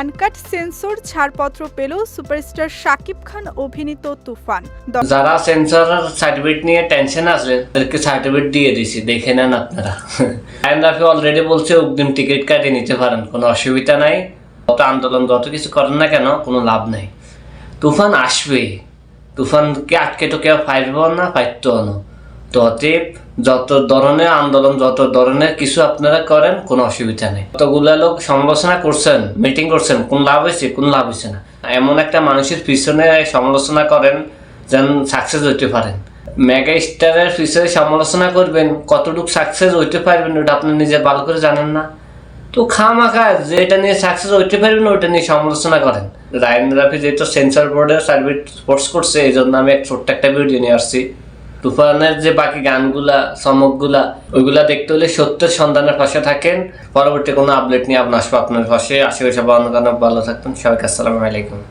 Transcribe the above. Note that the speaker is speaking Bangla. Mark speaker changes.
Speaker 1: আনকাট সেন্সর ছাড়পত্র পেল সুপারস্টার শাকিব খান অভিনীত তুফান।
Speaker 2: যারা সেন্সর সার্টিফিকেট নিয়ে টেনশন আছেন তাদেরকে সার্টিফিকেট দিয়ে দিছি, দেখে নেন আপনারা। আইন রাফি অলরেডি বলছে অগ্রিম টিকিট কাটিয়ে নিতে পারেন, কোনো অসুবিধা নাই। অত আন্দোলন যত কিছু করেন না কেন, কোনো লাভ নাই। তুফান আসবে। তুফানকে আটকে তো কেউ না পাইতো না তো অতএব যত ধরনের আন্দোলন, যত ধরনের কিছু আপনারা করেন, কোনো অসুবিধা নেই। কতগুলা লোক সমালোচনা করছেন মিটিং করছেন, কোন লাভ হয়েছে, কোন লাভ হয়েছে না। এমন একটা মানুষের পিছনে সমালোচনা করেন যেন সাকসেস হইতে পারেন। মেগা স্টারের পিছনে সমালোচনা করবেন, কতটুকু সাকসেস হইতে পারবেন, ওটা আপনি নিজে ভালো করে জানেন না। তো খামাখা যেটা নিয়ে সাকসেস হইতে পারবেন ওটা নিয়ে সমালোচনা করেন। রায়ন রাফি যেহেতু সেন্সর বোর্ডের সার্ভিস কোর্স করছে, এই জন্য আমি এক ছোট্ট একটা ভিডিও নিয়ে আসছি। তুফানের যে বাকি গানগুলা চমকগুলা ওইগুলা দেখতে হলে সত্যের সন্ধানের পাশে থাকেন। পরবর্তী কোনো আপডেট নিয়ে আপনার আসব আপনার পাশে। আশেপাশে ভালো থাকবেন। সবাইকে আসসালামু আলাইকুম।